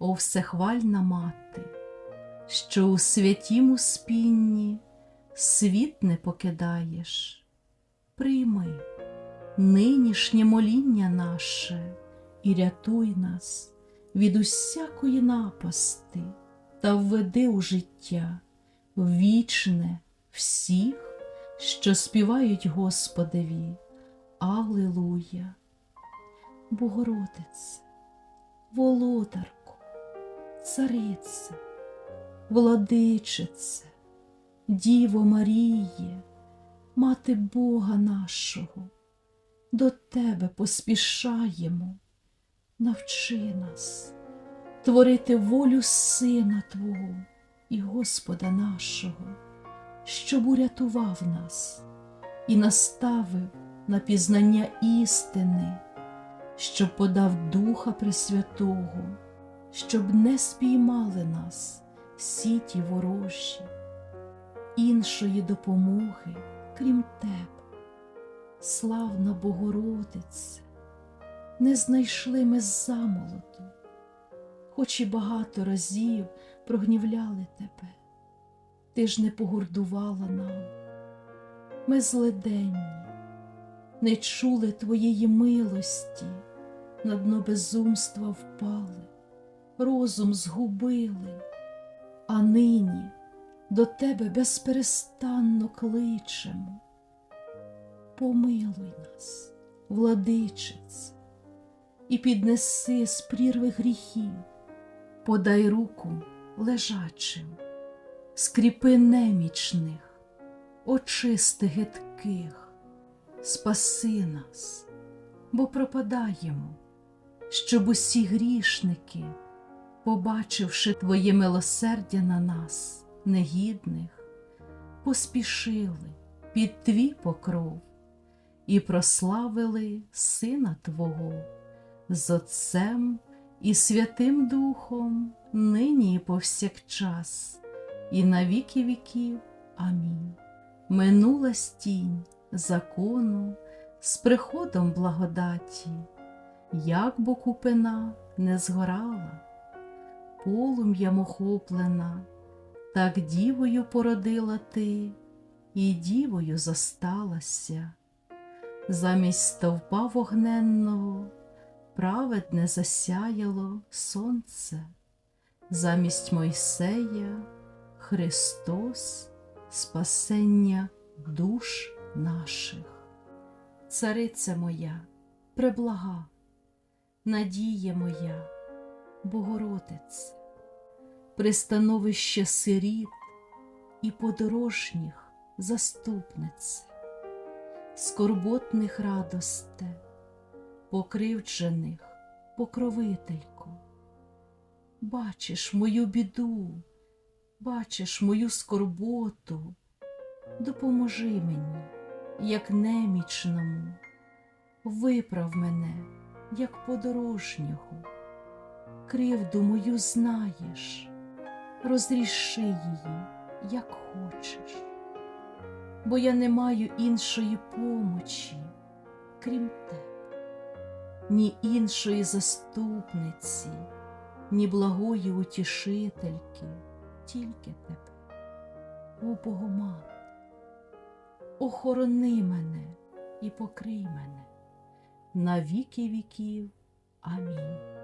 о всехвальна мати, що у святім успінні світ не покидаєш, прийми нинішнє моління наше і рятуй нас від усякої напасти та введи у життя вічне всіх, що співають Господеві. Алилуя! Богородице, володарко, царице, владичице, Діво Маріє, Мати Бога нашого, до Тебе поспішаємо, навчи нас творити волю Сина Твого і Господа нашого, щоб урятував нас і наставив на пізнання істини, щоб подав Духа Пресвятого, щоб не спіймали нас сіті ворожі, іншої допомоги, крім Тебе, славна Богородице, не знайшли ми замолоту, хоч і багато разів прогнівляли Тебе, Ти ж не погордувала нам. Ми злиденні, не чули Твоєї милості, на дно безумства впали, розум згубили, а нині до Тебе безперестанно кличемо. Помилуй нас, владичице, і піднеси з прірви гріхів, подай руку лежачим, скріпи немічних, очисти гидких, спаси нас, бо пропадаємо, щоб усі грішники, побачивши Твоє милосердя на нас, негідних, поспішили під Твій покров і прославили Сина Твого з Отцем і Святим Духом, нині і повсякчас, і на віки віків. Амінь. Минула стінь закону з приходом благодаті, як бо купина не згорала, полум'ям охоплена, так дівою породила ти, і дівою зосталася. Замість стовпа вогненного праведне засяяло сонце, замість Мойсея Христос, спасення душ наших. Цариця моя, преблага, надія моя, Богородице, пристановище сиріт і подорожніх заступнице, скорботних радосте, покривджених покровителько. Бачиш мою біду, бачиш мою скорботу, допоможи мені, як немічному, виправ мене, як подорожнього, кривду мою знаєш, розріши її, як хочеш, бо я не маю іншої помочі, крім тебе, ні іншої заступниці, ні благої утішительки, тільки тебе, о Богомат, охорони мене і покрий мене на віки віків. Амінь.